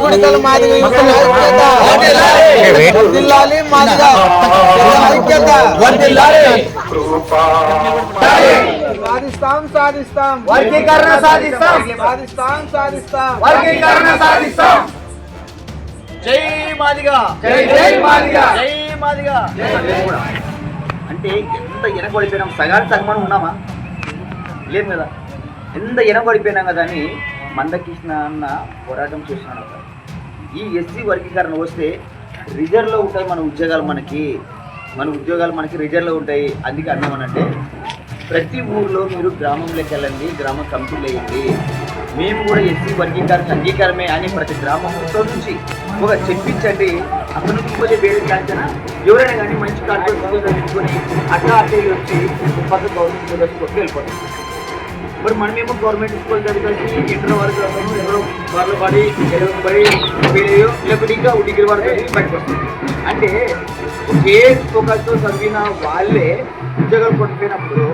గుడికల మాదిగ ఐక్యత సాధిస్తాం సాధిస్తాం. వర్గీకరణ సాధిస్తాం. సాధిస్తాం సాధిస్తాం. వర్గీకరణ సాధిస్తాం. జై మాదిగా. జై జై మాదిగా. జై మాదిగా. అంటే ఎంత వెనకబడిపోయినాం సగాలు సగమని ఉన్నామా? లేదు కదా. ఎంత ఎనబడిపోయినా కదా అని మందకృష్ణ అన్న పోరాటం చేస్తున్నాడు అక్కడ. ఈ ఎస్సీ వర్గీకరణ వస్తే రిజర్వ్లో ఉంటాయి మన ఉద్యోగాలు మనకి మన ఉద్యోగాలు మనకి రిజర్వ్లో ఉంటాయి. అందుకే అన్నామనంటే ప్రతి ఊర్లో మీరు గ్రామంలోకి వెళ్ళండి గ్రామ కమిటీలు వేయండి మేము కూడా ఎస్సీ వర్గీకరణ అంగీకారమే అని ప్రతి గ్రామం మొత్తం నుంచి ఒక చెప్పించండి. అక్కడ నుంచి పోతే వేరే కాంచన? ఎవరైనా కానీ మంచి కార్పొరేట్ చదువుకొని అట్లా అట్లా వచ్చి పక్క గవర్నమెంట్ స్కూల్ మరి మనమేమో గవర్నమెంట్ స్కూల్ చదివేసి ఇంటర్ వరకు చదువుతాము ఎవరో వాళ్ళు పడి ఎరువు పడి ఫెయిల్ లేకపోతే ఇంకా డిగ్రీ వరకు చదివి బయటకు అంటే ఒకే ఫోకస్తో చదివిన వాళ్ళే ఉద్యోగాలు కొట్టిపోయినప్పుడు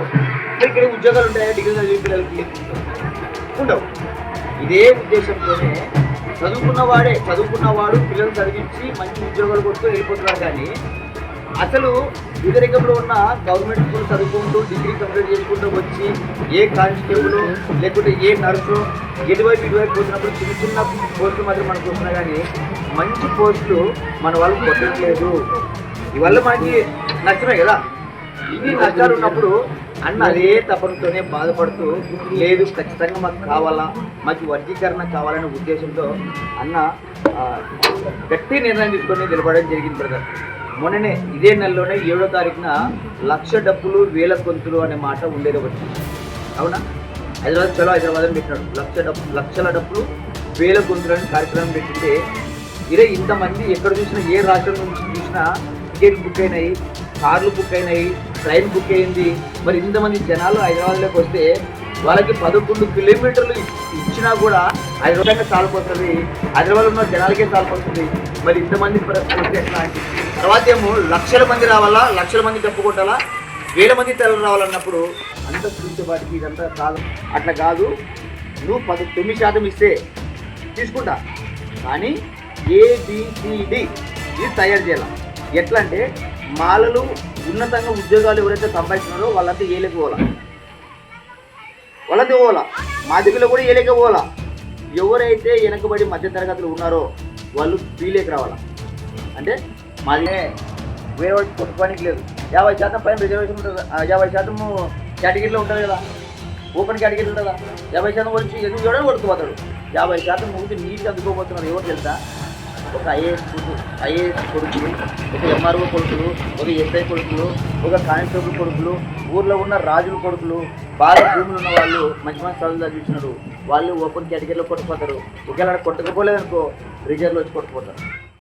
ఇక్కడ ఉద్యోగాలు ఉంటాయా? డిగ్రీ చదివి పిల్లలకి ఉండవు. ఇదే ఉద్దేశంతోనే చదువుకున్నవాడే చదువుకున్నవాడు పిల్లలు చదివించి మంచి ఉద్యోగాలు కొడుతూ వెళ్ళిపోతున్నారు కానీ అసలు వ్యతిరేకంలో ఉన్న గవర్నమెంట్ స్కూల్ చదువుకుంటూ డిగ్రీ కంప్లీట్ చేసుకుంటూ వచ్చి ఏ కానిస్టేబుల్ లేకుంటే ఏ నర్సు ఎటువైపు ఇటువైపు పోతున్నప్పుడు చిన్న చిన్న పోస్టులు మాత్రం మనకు వస్తున్నాయి కానీ మంచి పోస్టులు మన వాళ్ళు పొందట్లేదు ఇవల్ల మనకి నష్టమే కదా. ఇన్ని నష్టాలు ఉన్నప్పుడు అన్న అదే తపనతోనే బాధపడుతూ లేదు ఖచ్చితంగా మాకు కావాలా మాకు వర్గీకరణ కావాలనే ఉద్దేశంతో అన్న గట్టి నిర్ణయం తీసుకొని నిలబడడం జరిగింది బ్రదర్ మొన్ననే ఇదే నెలలోనే ఏడో తారీఖున లక్ష డబ్బులు వేల గొంతులు అనే మాట ఉండేది ఒకటి. అవునా? హైదరాబాద్ చలో హైదరాబాద్ అని పెట్టినాడు. లక్ష డబ్బు లక్షల డబ్బులు వేల గొంతులు అనే కార్యక్రమం పెట్టితే ఇదే ఇంతమంది ఎక్కడ చూసినా ఏ రాష్ట్రం నుంచి చూసినా టికెట్ బుక్ అయినాయి కార్లు బుక్ అయినాయి ట్రైన్ బుక్ అయింది. మరి ఇంతమంది జనాలు హైదరాబాద్లోకి వస్తే వాళ్ళకి పదకొండు కిలోమీటర్లు ఇచ్చినా కూడా హైదరాబాద్ సాలిపోతుంది. హైదరాబాద్ ఉన్న జనాలకే సాలిపోతుంది. మరి ఇంతమంది తర్వాత ఏమో లక్షల మంది రావాలా? లక్షల మంది చెప్పుకుంటాలా వేల మంది తెల్లలు రావాలన్నప్పుడు అంత చూసేవాటికి ఇదంతా కాదు. అట్లా కాదు. నువ్వు పది తొమ్మిది శాతం ఇస్తే తీసుకుంటా. కానీ ఏబిసిడి ఇది తయారు చేయాలి? ఎట్లా అంటే మాలలు ఉన్నతంగా ఉద్యోగాలు ఎవరైతే సంపాదిస్తున్నారో వాళ్ళంతా ఏలేకపోవాలి పోవాలా వాళ్ళంతా పోవాలా? మా దగ్గర కూడా ఏలేక పోవాలా? ఎవరైతే వెనకబడి మధ్య తరగతులు ఉన్నారో వాళ్ళు ఫీలేకి రావాలా? అంటే మాది వేరే వాళ్ళు కొట్టుకోనికి లేదు. యాభై శాతం పైన రిజర్వేషన్ ఉంటుంది యాభై శాతము కేటగిరీలో ఉంటుంది కదా. ఓపెన్ కేటగిరీ ఉంటుందా యాభై శాతం వచ్చి ఎందుకు చూడని కొడుకుపోతాడు. యాభై శాతం ముందు నీట్గా అందుకోబోతున్నారు. ఎవరు తెలుసా? ఒక ఐఏఎస్ ఐఏఎస్ కొడుకులు ఒక ఎంఆర్ఓ కొడుకులు ఒక ఎస్ఐ కొడుకులు ఒక కానిస్టేబుల్ కొడుకులు ఊర్లో ఉన్న రాజుల కొడుకులు బాగా భూములు ఉన్న వాళ్ళు మంచి మంచి చదువులు చదివించినారు వాళ్ళు ఓపెన్ కేటగిరీలో కొట్టుకుపోతారు. ఒకవేళ కొట్టకపోలేదనుకో రిజర్వ్లో వచ్చి కొట్టుకుపోతారు.